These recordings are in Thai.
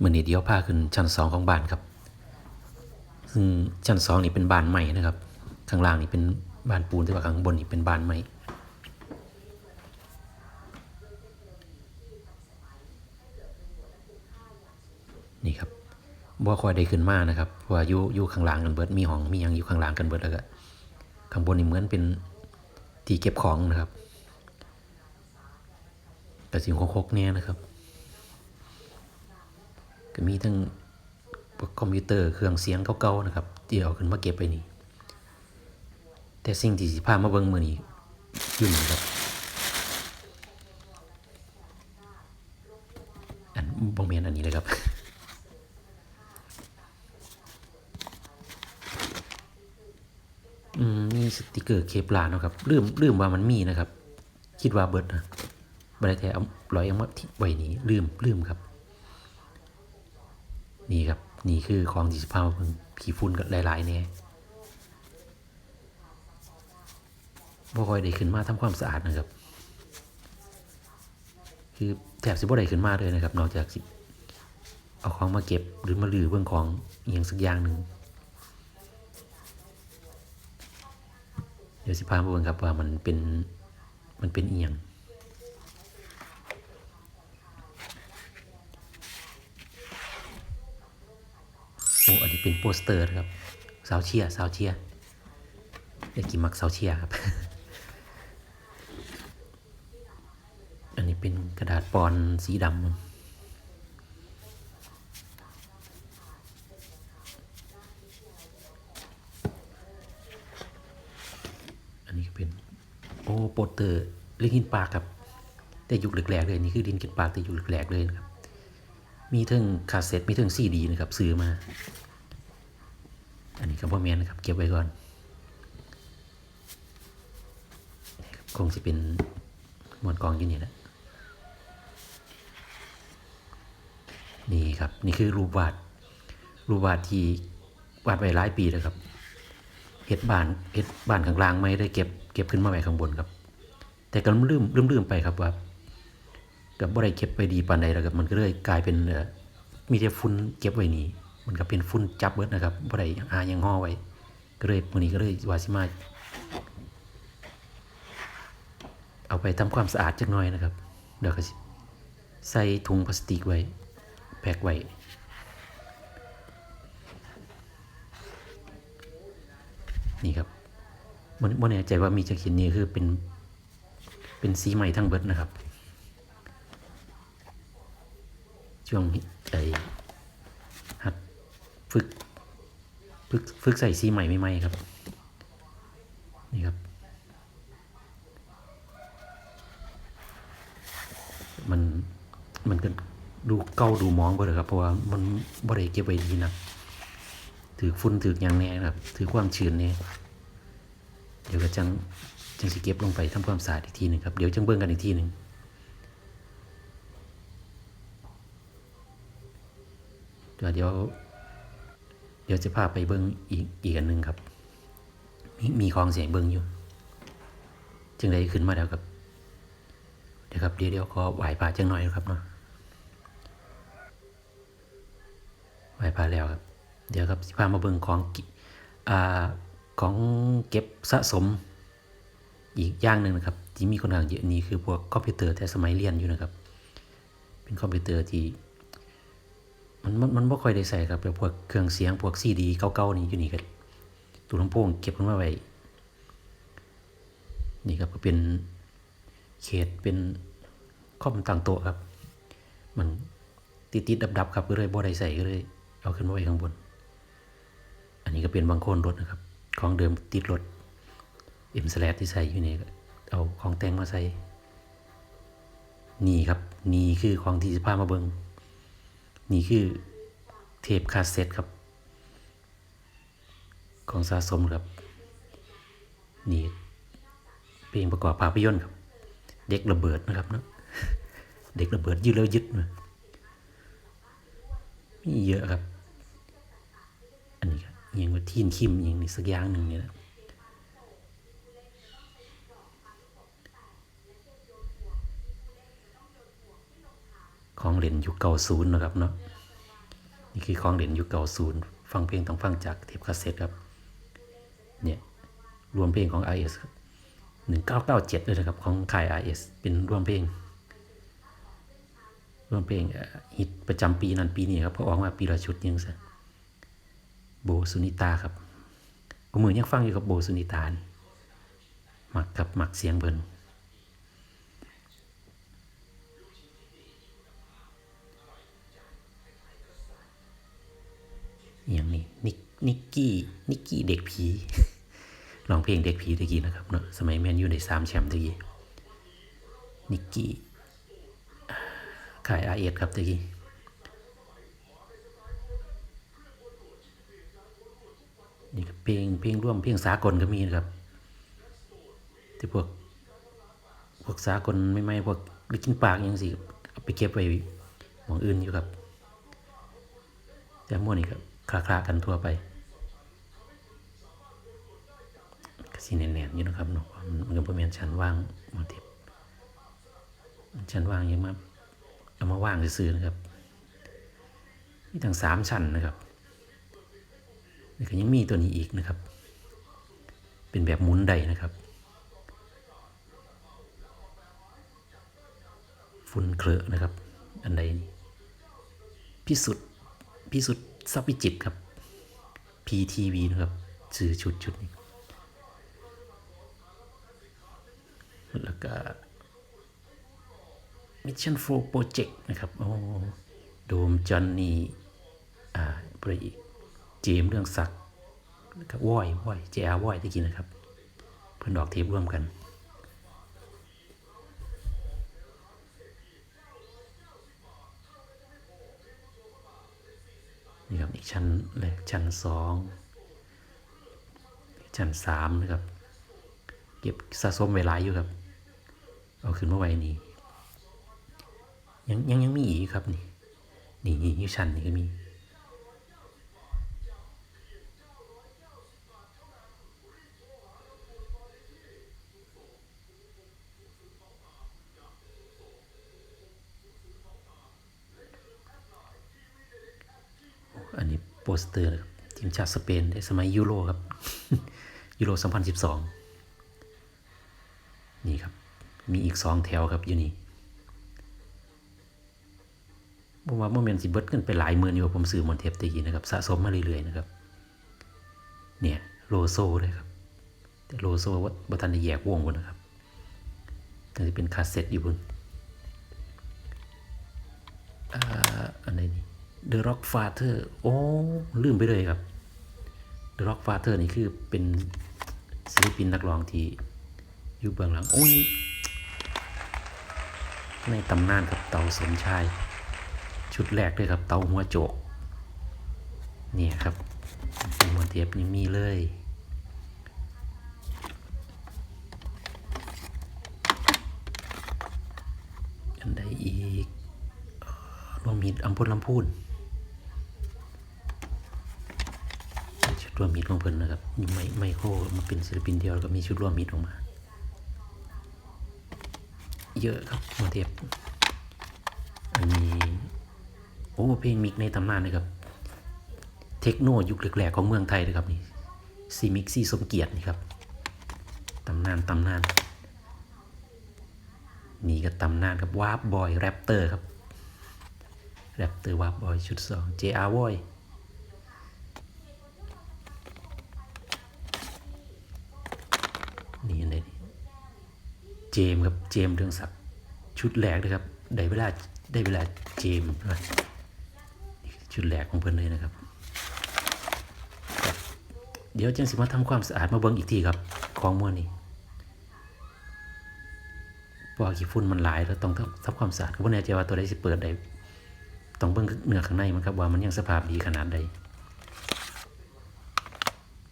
มือนี้เดียวพาขึ้นชั้นสองของบ้านครับ ซึ่งชั้นสองนี่เป็นบ้านใหม่นะครับ ข้างล่างนี่เป็นบ้านปูนแต่ว่าข้างบนนี่เป็นบ้านใหม่นี่ครับบ่ค่อยได้ขึ้นมานะครับเพราะว่าอยู่อยู่ข้างล่างกันเบิดมีห้องมียังอยู่ข้างล่างกันเบิดแล้วก็ข้างบนนี่เหมือนเป็นที่เก็บของนะครับแต่สิ่งโคกๆเนี่ยนะครับ ก็มีทั้งคอมพิวเตอร์เครื่องเสียงเก่าๆนะครับที่เอาขึ้นมาเก็บไปนี่แต่สิ่งที่สิพามาเบิ่งมือนี้ยู่นครับอันบ่แม่นอันนี้เลยครับอืมมีสติกเกอร์เคปลาเนาะครับลืมลืมว่ามันมีนะครับ คิดว่าเบิดนะบ่ได้แทเอาลอยเอามาทิ้งไว้นี่ลืมลืมครับ นี่ครับ นี่คือของที่สิพามาเบิ่งขี้ฝุ่นก็หลายๆแน่บ่ค่อยได้ขึ้นมาทำความสะอาดนะครับ คือแทบสิบ่ได้ขึ้นมาเลยนะครับ นอกจากสิเอาของมาเก็บหรือมาลือเบิ่งของอย่างสักอย่างหนึ่งเดี๋ยวสิพามาเบิ่งครับว่ามันเป็นมันเป็นอียงโอ้อันนี้ เป็นโปสเตอร์นะครับสาวเชียร์สาวเชียเด็กกิมักสาวเชียครับ อันนี้เป็นกระดาษปอนสีดำอันนี้ก็เป็นโอ้โปสเตอร์ลิงกินปากครับ แต่ยุคแรกๆเลยนี่คือลิงกินปากแต่ยุคแรกๆเลยนะครับ มีเทิงคาสเซ็ตมีเทิงซีดีนะครับซื้อมา อันนี้ก็บ่แมนนะครับ เก็บไว้ก่อนคงจะเป็นหมวดกองอยู่นี่แหละนี่ครับ นี่คือรูปวาด รูปวาดที่วาดไว้หลายปีแล้วครับเฮ็ดบ้านเฮ็ดบ้านข้างล่างไม่ได้เก็บเก็บขึ้นมาไว้ข้างบนครับ แต่ก็ลืมลืมลืมไปครับว่าก็บ่ได้เก็บไว้ดีปานใดแล้วครับมันก็เลยกลายเป็นมีแต่ฝุ่นเก็บไว้นี่ มันก็เป็นฝุ่นจับเบิดนะครับบ่ได้หายังห่อไว้ก็เลยมื้อนี้ก็เลยว่าสิมาเอาไปทำความสะอาดจักหน่อยนะครับเดี๋ยวก็สิใส่ถุงพลาสติกไว้แพ็คไว้นี่ครับมันมันแน่ใจว่ามีจะเขียนนี้คือเป็นเป็นสีใหม่ทั้งเบิดนะครับ ช่วงไอหัดฝึก ฝึกฝึกใส่สีใหม่ใหม่ๆครับ นี่ครับ มันมันก็ดูเก่าดูมองไปเลยครับ เพราะว่ามันบ่ได้เก็บไว้ดีนะถือฝุ่นถืออย่างแน่นะครับ ถือความชื้นแน่เดี๋ยวก็จังจังสิเก็บลงไปทำความสะอาดอีกทีหนึ่งครับ เดี๋ยวจังเบิ่งกันอีกทีหนึ่งเดี๋ยว ดี๋ยวเดี๋ยวจะพาไปเบิ่งอีกอีกอันหนึ่งครับ มีมีของเสียงเบิ่งอยู่ จึงได้ขึ้นมาแล้วครับ เดี๋ยวครับเดี๋ยวเดี๋ยวขอไหวพาจังหน่อยครับเนาะไหวพาแล้วครับ เดี๋ยวครับสิพามาเบิ่งของกิอ่าของเก็บสะสมอีกอย่างหนึ่งนะครับ ที่มีคนอ่านเยอะนี่คือพวกคอมพิวเตอร์แต่สมัยเรียนอยู่นะครับ เป็นคอมพิวเตอร์ที่ มันมันมันบ่ค่อยได้ใส่ครับแบบพวกเครื่องเสียงพวกซีดีเก่าๆนี่อยู่นี่กันตู้ลำโพงเก็บมันมาไว้นี่ครับก็เป็นเขตเป็นคอมต่างโต๊ะครับ มันติดๆดับๆครับก็เลยบ่ได้ใส่ก็เลยเอาขึ้นมาไว้ข้างบน อันนี้ก็เป็นบางโคนรถนะครับ ของเดิมติดรถเอ็มสแลที่ใส่อยู่นี่เอาของแต่งมาใส่นี่ครับ นี่คือของที่สิพามาเบิง นี่คือเทปคาสเซ็ตครับ ของสะสมครับ นี่เพลงประกอบภาพยนตร์ครับ เด็กระเบิดนะครับเนาะเด็กระเบิดยึดแล้วยึดมามีเยอะครับ อันนี้ครับยังว่าทีนคิมยังนี่สักอย่างหนึ่งนี่ยนะ ของเล่นยุคเก่าศูนย์นะครับเนาะนี่คือของเด่นยุคเก่าศูนย์ฟังเพลงต้องฟังจากเทปคาสเซ็ตครับเนี่ยรวมเพลงของ RS ครับ1997เลยนะครับของค่าย RS เป็นรวมเพลงรวมเพลงฮิตประจำปีนั้นปีนี้ครับเพราะออกมาปีละชุดยังซะโบสุนิตาครับกูมือยังฟังอยู่กับโบสุนิตานมักกับมักเสียงเบิ่น อย่างนี้นิกนิกกี้นิกกี้เด็กผีร้องเพลงเด็กผีตะกี้นะครับเนาะสมัยแมนยู่ในสามแชมป์ตะกี้นิกกี้ขายอาเอครับตะกี้นี่ก็เพลงเพลงร่วมเพลงสากลก็มีนะครับที่พวกพวกสากลไม่ไม่พวกลิกินปากอยังสิเอาไปเก็บไว้หมองอื่นอยู่ครับแต่มั่วนี่ก็คลา คลาๆกันทั่วไปก็สิแน่นๆอยู่นะครับเนาะว่ามันก็บ่แม่นชั้นว่างมาทิพชั้นว่างยังมาเอามาว่างซื่อๆนะครับมีทั้งสามชั้นนะครับแล้วก็ยังมีตัวนี้อีกนะครับ เป็นแบบหมุนได้นะครับฝุ่นเคลอะนะครับ อันใดนี่พิสุทธิ์พิสุทธิ์ ทรัพย์วิจิตครับ PTV นะครับชื่อชุดชุดนี้แล้วก็ Mission 4 Project นะครับโอ้โดมจอนนี่อ่าปรีเจมส์เรื่องศักดิ์แล้วก็วอยวอยเจอาวอยตะกี้นะครับ เพื่อนดอกเทปร่วมกันีกชั้นเลยชั้นสองชั้นสามนะครับ เก็บสะสมไว้หลายอยู่ครับ เอาขึ้นมาไว้นี่ยังยังยังมีอีกครับนี่นี่นี่ชั้นนี่ก็มี อันนี้โป สเตอร์ทีมชาติสเปนในสมัยยูโรครับ ยูโร 2012 นี่ครับ มีอีกสองแถวครับอยู่นี่ผมว่าโมเมนต์สิเบิดกันไปหลายหมื่นอยู่ผมซื้อมอนเทปตะกี้นะครับ สะสมมาเรื่อยๆนะครับ เนี่ยโลโซเลยครับ แต่โลโซว่าบัตันได้แยกวงบนนะครับแต่จะเป็นคาสเซ็ตอยู่บนอ่าอันไหนนี่ The Rock Father โอ้ลืมไปเลยครับ The Rock Father นี่คือเป็นศิลปินนักร้องที่อยู่เบื้องหลัง โอ้ย ในตำนานครับเตาสมชาย ชุดแรกเลยครับ เตาหัวโจก เนี่ยครับเป็นมวนเทียบนี่มีเลยอันใดอีกรวมมิตรอัมพลลำพูนชุด รวมมิตรของเพิ่นนะครับมีไมไมโครมาเป็นศิลปินเดียวแล้วก็มีชุดร่วมมิตรออกมา เยอะครับโมเทปอันนี้โอ้เพลงมิกในตำนานเลยครับ เทคโนยุคแรกๆของเมืองไทยเลยครับนี่ซีมิกซี่สมเกียรตินี่ครับตำนานตำนานนี่ก็ตำนานครับวาร์ปบอยแรปเตอร์ครับแรปเตอร์วาร์ปบอยชุดสอง JR Boy นี่ เจมครับเจมเรืองศักดิ์ชุดแรกเลยครับได้เวลาได้เวลาเจมนะชุดแรกของเพิ่อนเลยนะครับ เดี๋ยวจังสิมาทำความสะอาดมาเบิ่งอีกทีครับของม้วนนี้เพราะว่าขี้ฝุ่นมันหลายแล้วต้องทำความสะอาดก็บ่แน่ใจว่าตัวใดสิเปิดได้ต้องเบิ่งเนื้อข้างในมันครับว่ามันยังสภาพดีขนาดใด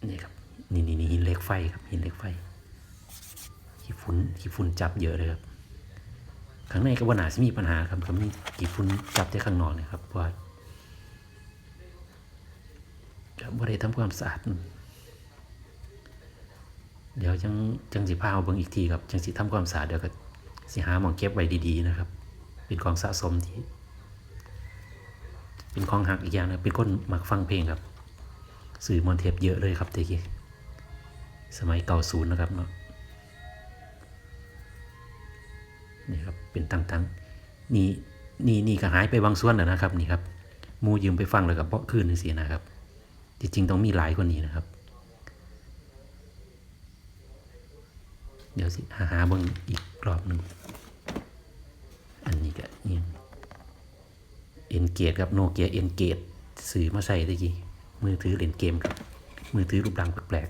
นี่ครับนี่นี่นี่หินเล็กไฟครับหินเล็กไฟ ขี้ฝุ่นขี้ฝุ่นจับเยอะเลยครับข้างในก็บ่นาสิมีปัญหาครับก็มีขี้ฝุ่นจับแต่ข้างนอกเนะครับว่าก็บ่ได้ทำความสะอาดเดี๋ยวจังจังสิพาเอาเบิ่งอีกทีครับจังสิทำความสะอาดเดี๋ยวก็สิหาหมองเก็บไว้ดีๆนะครับ เป็นของสะสมที่เป็นของหักอีกอย่างนะเป็นคนมักฟังเพลงครับ สื่อมวลเทปเยอะเลยครับตะกี้สมัยเก่าศูนย์นะครับเนาะ นี่ครับเป็นต่างๆนี่นี่นี่ก็หายไปบางส่วนแล้วนะครับนี่ครับมูยืมไปฟังแล้วกับเบาะคืนนึงสินะครับ จริงๆต้องมีหลายกว่านี้นะครับ เดี๋ยวสิหาหาเบิ่งอีกรอบหนึ่งอันนี้ก็ยังเอ็นเกตครับโนเกียเอ็นเกตสื่อมาใส่ตะกี้มือถือเล่นเกมครับ มือถือรูปร่างแปลก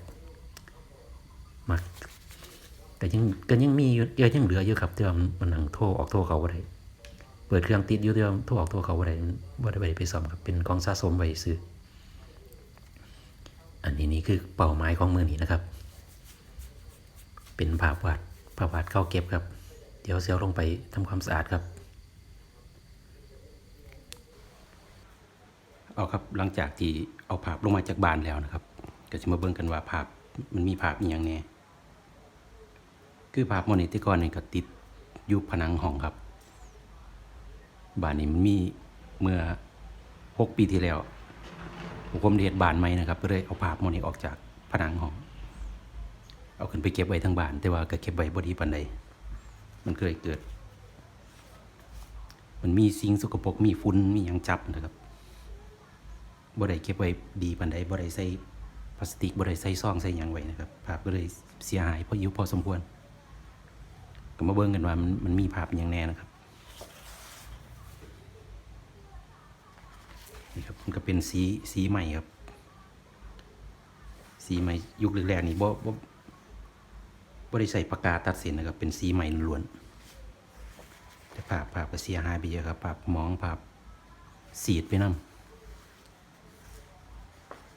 ๆมัก แต่ยังก็ยังมีอยู่เยอะยังเหลืออยู่ครับที่ว่ามันหนังโทรออกโทรเขาบ่ได้เปิดเครื่องติดอยู่ที่ว่าโทรออกโทรเขาบ่ได้มันบ่ได้ไปไปซ่อมครับเป็นของสะสมไว้ซื้ออันนี้นี่คือเป้าหมายของมือนี้นะครับ เป็นภาพวาดภาพวาดเข้าเก็บครับ เดี๋ยวเซลลงไปทำความสะอาดครับ เอาครับหลังจากที่เอาภาพลงมาจากบานแล้วนะครับ ก็จะมาเบิ่งกันว่าภาพมันมีภาพอหย่างแน่ คือภาพโมเนติกรนี่ก็ติดอยู่ผนังห้องครับ บ้านนี้มันมีเมื่อหกปีที่แล้วผมเดชบานใหมนะครับก็เลยเอาภาพโมนตออกจากผนังห้อง เอาขึ้นไปเก็บไว้ทั้งบ้าน แต่ว่าก็เก็บไว้บ่ดีปานใดมันเคยเกิด มันมีสิ่งสกปรกมีฝุ่นมีหยังจับนะครับบ่ได้เก็บไว้ดีปานใดบ่ได้ใส่พลาสติกบ่ได้ใส่ซองใส่หยังไว้นะครับภาพก็เลยเสียหายพออยู่พอสมควร ก็มาเบิ่งกันว่ามันมันมีภาพอย่างแน่นะครับนี่ครับมันก็เป็นสีสีใหม่ครับ สีใหม่ยุคแรกๆนี่บ่บ่บ่ได้ใส่ปากกาตัดเส้นนะครับ เป็นสีใหม่ล้วนแต่ภาพภาพก็เสียหายไปเยอะครับภาพมองภาพสีดไปนํ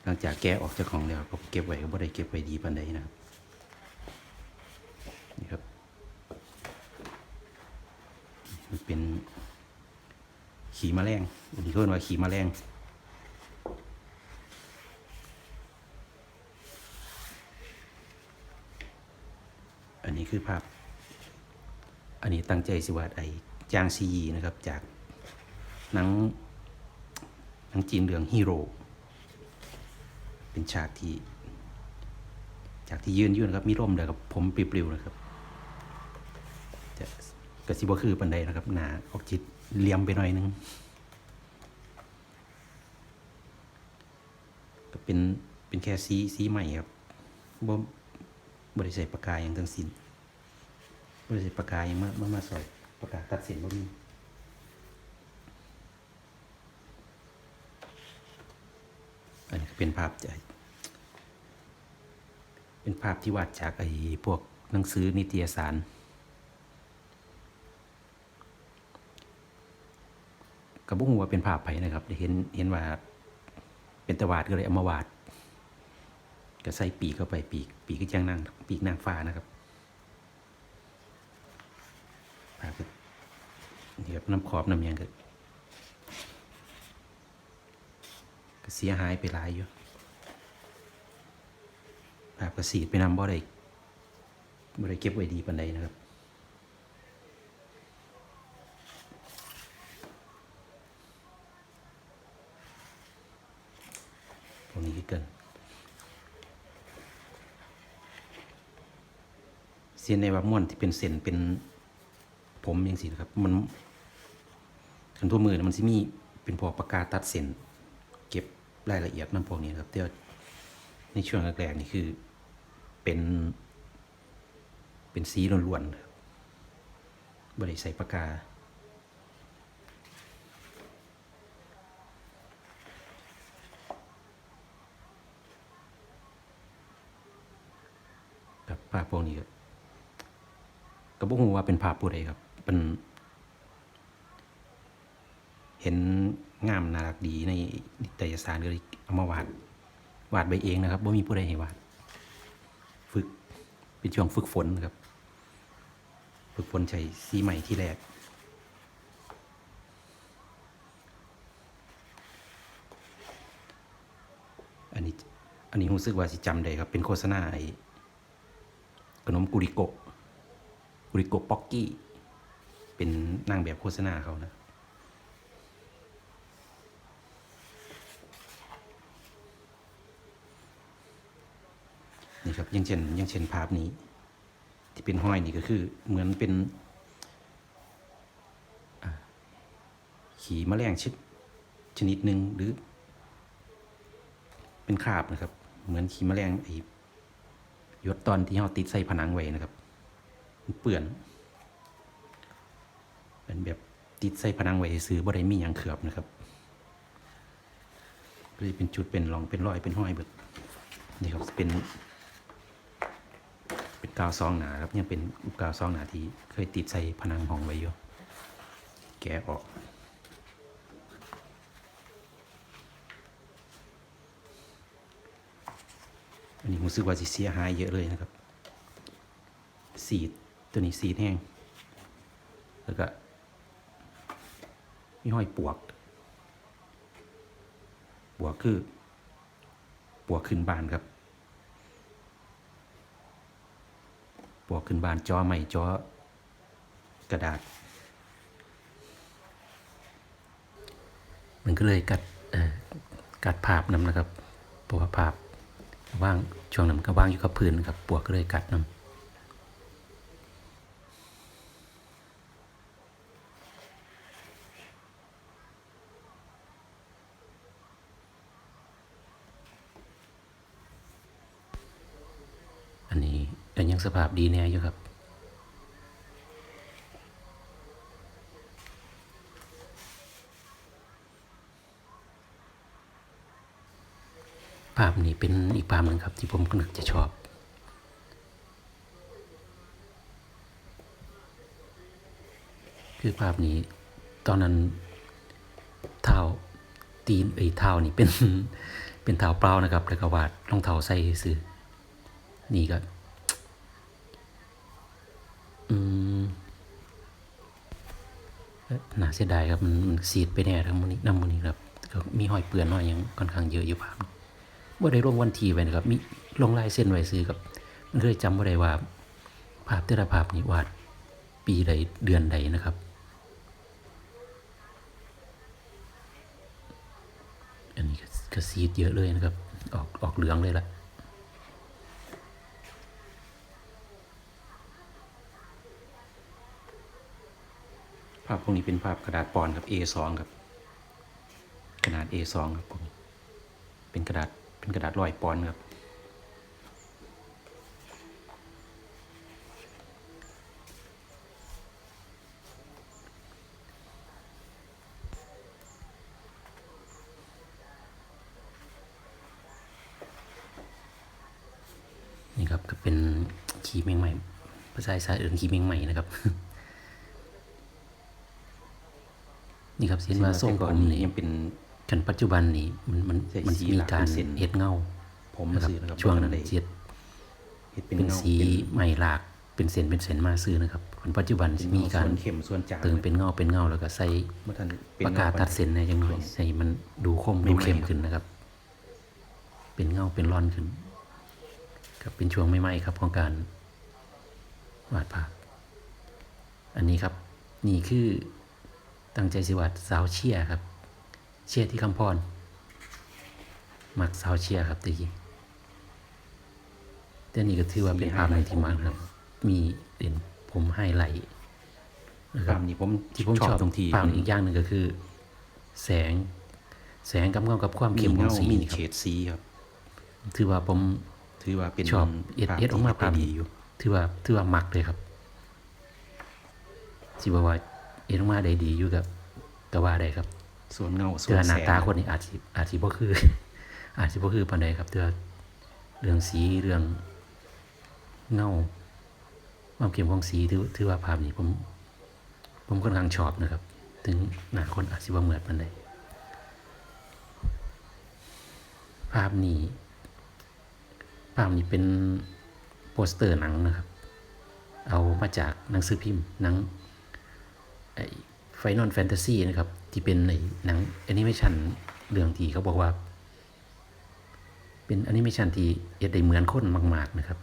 หลังจากแกะออกจากของแล้วก็เก็บไว้ก็บ่ได้เก็บไว้ดีปานใดนะครับนี่ครับ มันเป็น ขี่แมลงอันนี้เขาเรียกว่าขี่แมลงอันนี้คือภาพ อันนี้ตั้งใจสิวาดไอจางซียีนะครับ จากหนังหนังจีนเรื่องฮีโร่เป็นฉากที่ จากที่ยืนยู่นะครับ มีร่มเดียวกับผมปลิวๆนะครับจะ กระสิบว่าคือปันไดนะครับ หนาออกจิตเลี่ยมไปหน่อยนึง ก็เป็นเป็นแค่สีสีใหม่ครับบ่บริใส่ปากกาอย่างทั้งสิ้นบริใส่ปากกาอย่างมามามาใส่ปากกาตัดเส้นบ่มีอันนี้เป็นภาพจะเป็นภาพที่วาดจากไอ้พวกหนังสือนิตยสาร กับบุ้งว่าเป็นภาพไผ่นะครับได้เห็นเห็นว่าเป็นตะวาดก็เลยเอามาวาดก็ใส่ปีกเข้าไปปีก ปีกก็จ้างนางปีกนางฟ้านะครับภาพก็นี่ครับน้ำขอบน้ำยังก็ก็เสียหายไปหลายอยู่ภาพก็สีไปนำบ่ได้บ่ได้เก็บไว้ดีปานใดนะครับ ตรงนี้คือเกิน เส้นในว่าม่วนที่เป็นเส้นเป็นผมอย่างสินะครับ มันขันทั่วมือนะมันสิมีเป็นพวกปากกาตัดเส้นเก็บรายละเอียดนั่นพวกนี้นครับเดี๋ยวในช่วงแรกๆนี่คือเป็น เป็นสีล้วนๆครับบริใส่ปากกา ครับภาพพวกนี้ก็ ก็บ่ฮู้ว่าเป็นภาพผู้ใดครับเป็นเห็นงามน่ารักดีในนิตยสารก็เลยเอามาวาดวาดไปเองนะครับบ่มีผู้ใดให้วาด ฝึกเป็นช่วงฝึกฝนนะครับ ฝึกฝนใช้สีใหม่ที่แรกอันนี้อันนี้รู้สึกว่าสิจำได้ครับ เป็นโฆษณาไอ้ขนมกุริโกะ บริโกป๊อกกี้ เป็นนางแบบโฆษณาเขานะนี่ครับยังเช่นยังเช่นภาพนี้ ที่เป็นห้อยนี่ก็คือ เหมือนเป็นขี่มแมลงชชนิดหนึ่งหรือ เป็นคราบนะครับ เหมือนขี่มแมลงไอยดตอนที่เราติดใส่ผนังไว้นะครับ เปื่อน เป็นแบบติดใส่ผนังไว้ซื้อบ่ได้มีหยังเขือบนะครับก็เลยเป็นจุดเป็นรองเป็นรอยเป็นห้อยแบบนี่ครับเป็น เป็นกาวซองหนาครับยังเป็นกาวซองหนาที่เคยติดใส่ผนังห้องไว้อยู่แกะออกอันนี้ผมรู้สึกว่าสิเสียหายเยอะเลยนะครับสีด ตัวนี้สีดแห้งแล้วก็มีห้อยปวก ปวกคือ ปวกขึ้นบานครับ ปวกขึ้นบานจอใหม่จอกระดาษ มันก็เลยกัดกัดภาพนำนะครับเพราะว่าภาพว่างช่วงนั้นมันก็ว่างอยู่กับพื้นครับ ปวกก็เลยกัดนำ อันนี้ก็ยัง สภาพดีแน่อยู่ครับภาพนี้เป็นอีกภาพหนึ่งครับ ที่ผมก็นึกจะชอบ คือภาพนี้ ตอนนั้นเท้าตีนเอ้เท้านี่เป็นเป็นเท้าเปล่านะครับ แล้วก็วาดรองเท้าใส่ซื้อนี่ก็ อืม เอ๊ะน่าเสียดายครับมันมันสีดไปแน่ทั้งมดนี้น้ำมันนี้ครับก็มีหอยเปื่อนห้อยยังค่อนข้างเยอะอยู่ภาพนี้บ่ได้ลงวันทีไว้นะครับ มีลงลายเส้นไว้ซื้อกับ มันเคยจำบ่ได้ว่า ภาพแต่ละภาพนี้วาดปีใดเดือนใดนะครับอันนี้ก็ก็ซีดเยอะเลยนะครับ ออกออกเหลืองเลยล่ะ ภาพพวกนี้เป็นภาพกระดาษปอนครับ A2 ครับขนาด A2 ครับผมเป็นกระดาษเป็นกระดาษร้อยปอนครับนี่ครับก็เป็นขีเมงใหม่ภาษาสานเอื่นขีเมงใหม่นะครับ นี่ครับเส้นว่าทรงผมนี่ยังเป็นจนปัจจุบันนี้มันมันใส่มันสีมีหลักการเป็นเส้นเฮ็ดเงาผมนะครับซื้อนะครับช่วงนั้นบ่ทัได้เสียดเฮ็ดเป็นเป็นเงาสีใหม่หลากเป็นเส้นเป็นเส้นมาซื้อนะครับคนปัจจุบันเป็นมีเงาการส่วนเข้มส่วนจางเติมเป็นเงาเป็นเงาแล้วก็ใส่บ่ทันเป็นปากกาตัดเส้นในจังหน่อยใส่มันดูคมดูเข้มขึ้นนะครับ เป็นเงาเป็นร่อนขึ้นครับเป็นช่วงใหม่ๆครับของการวาดภาพ อันนี้ครับนี่คือ ตั้งใจสิวาดสาวเชียร์ครับ เชียร์ที่คำพรมักสาวเชียร์ครับตะกี้แต่นี่ก็ถือว่าเป็นภาพหนึ่งที่มากครับ มีเด่นผมให้ไหลท์นะคภารับพนี้ผมที่ผมชอบตรงที่ภาพอีกอย่างหนึ่งก็คือ แสง แสงกับเงากับความมีเข้มของเงาสีมีนี่คเฉรับดสีครับ ถือว่าผมถือว่าเป็นชอบเอ็ดภพเอ็ดออกมาที่ภาพได้นี้ดีอยู่ ถือว่าถือว่ามักเลยครับสิว่าว่า เอ็ดออกมาได้ดีอยู่กับก็ว่าได้ครับส่วนเงาส่เตืวอนหน้าแสงตาคนนี้อาจสิอาจสิบ่คือ อาจสิบ่คือปานใดครับเตือเรื่องสีเรื่องเงาความเข้มของสีถือถือว่าภาพนี้ผม ผมค่อนข้างชอบนะครับ ถึงหน้าคนอาจสิบ่เหมือนปานใดภาพนี้ ภาพนี้เป็นโปสเตอร์หนังนะครับ เอามาจากหนังสือพิมพ์หนัง ไอ้ไฟนอลแฟนตาซีนะครับ ที่เป็นไอ้หนังแอนิเมชันเรื่องที่เขาบอกว่า เป็นแอนิเมชันที่เอ็ดได้เหมือนคนมาก ๆ นะครับ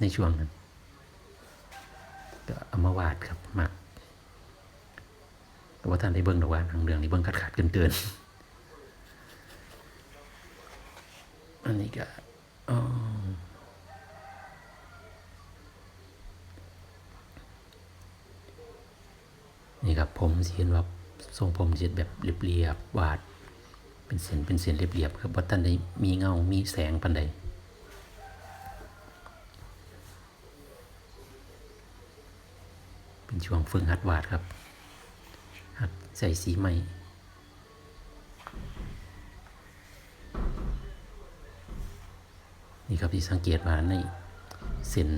ในช่วงนั้นก็เอามาวาดครับมากแต่ว่าท่านได้เบิ่งหรอว่าหนังเรื่องนี้เบิ่งขาดขาดเกินเกินอันนี้ก็อ๋อ ครับ ผมสิเห็นว่าทรงผมสิแบบเรียบๆวาด เป็นเส้นเป็นเส้นเรียบๆครับบ่าทันได้มีเงา มีแสงปานใดเป็นช่วงฝึกหัดวาดครับ หัดใส่สีใหม่นี่ครับที่สังเกตว่าในเส้น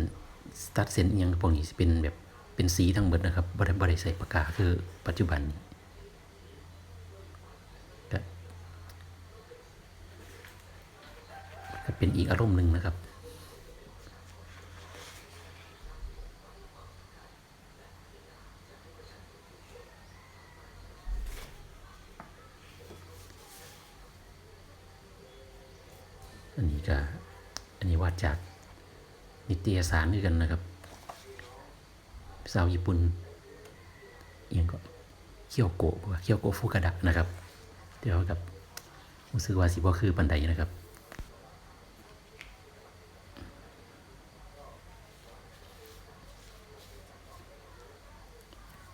สตัดเส้นอิหยังพวกนี้เป็นแบบ เป็นสีทั้งหมดนะครับบ่ได้บ่ได้ใส่ปากกาคือปัจจุบันนี้ก็ก็เป็นอีกอารมณ์หนึ่งนะครับอันนี้ก็อันนี้วาดจากนิตยสารด้วยกันนะครับ สาวญี่ปุ่นเอียงก็เคียวโกะเคียวโกะฟุกะดะนะครับ เดี๋ยวกับรู้สึกว่าสิบ่คือปันไดนะครับ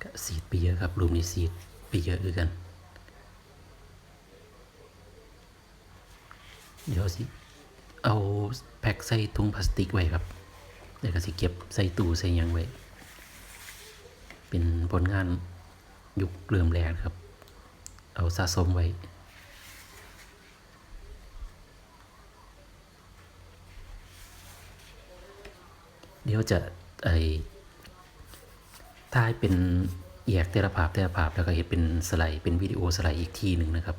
ก็สีดไปเยอะครับรูมนี้สีดไปเยอะคือกัน เดี๋ยวสิ เอาแพ็คใส่ถุงพลาสติกไว้ครับ เดี๋ยวก็สิเก็บใส่ตู้ใส่ยังไว้ เป็นผลงานยุคเริ่มแรกครับ เอาสะสมไว้ เดี๋ยวจะไอถ้าให้เป็นแยกแต่ละภาพแต่ละภาพแล้วก็เห็นเป็นสไลด์เป็นวิดีโอสไลด์อีกทีหนึ่งนะครับ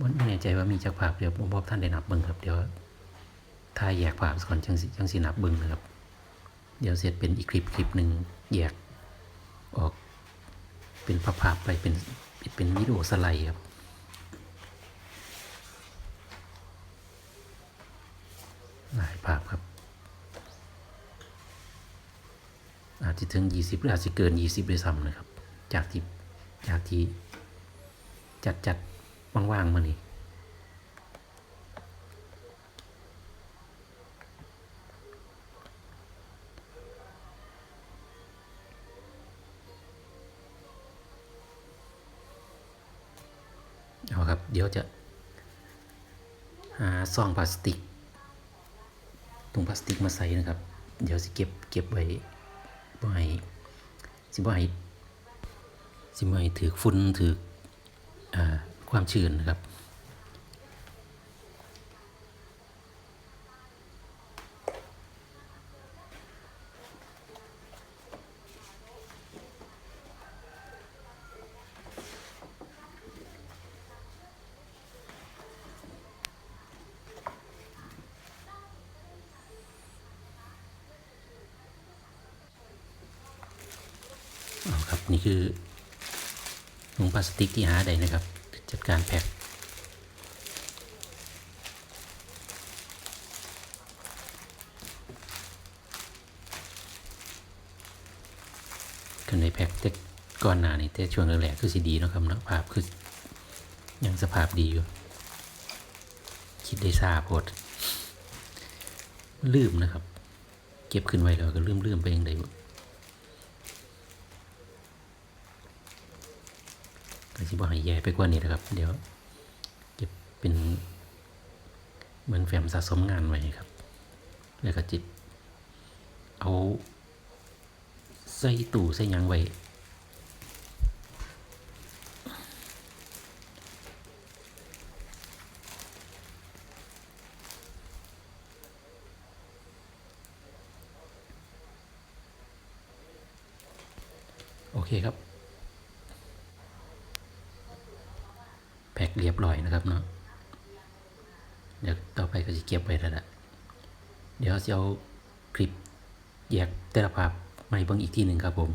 วันไม่แน่ใจว่ามีจักภาพเดี๋ยวผมบอกท่านได้นับเบิ่งครับเดี๋ยวถ้าแยกภาพก่อนจังสิจังสินับเบิ่งนะครับ เดี๋ยวเสร็จเป็นอีกคลิปคลิปหนึ่งแยก ออกเป็นภาพภาพไปเป็นเป็นวิดีโอสไลด์ครับหลายภาพครับ อาจจะถึง 20 หรืออาจจะเกิน 20ด้วยซ้ำนะครับ จากที่จากที่จัดจัดว่างๆมานี่เอาครับ เดี๋ยวจะหาซองพลาสติกถุงพลาสติกมาใส่นะครับ เดี๋ยวสิเก็บเก็บไว้บ่ให้สิบ่ให้สิบ่ให้ถือฝุ่นถืออความชื้นนะครับ นี่คือถุงพลาสติกที่หาได้นะครับ จัดการแพ็คกันในแพ็คแต่ก่อนหน้านี่แต่ช่วงแรกๆคือสีดีเนาะครับเนาะภาพคือยังสภาพดีอยู่ คิดได้ซาโพดลืมนะครับ เก็บขึ้นไว้แล้วก็ลืมลืมๆไปยังไง บ่ก็สิบ่ให้แย่ไปกว่านี้นะครับ เดี๋ยวเก็บเป็นเหมือนแฟ้มสะสมงานไว้ครับ แล้วก็จิตเอาใส่ตู้ใส่ยังไว้โอเคครับ แพ็คเรียบร้อยนะครับเนาะ เดี๋ยวต่อไปก็จะเก็บไว้แล้วล่ะ เดี๋ยว จะเอาคลิปแยกแต่ละภาพมาให้เบิ่งอีกทีหนึ่งครับผม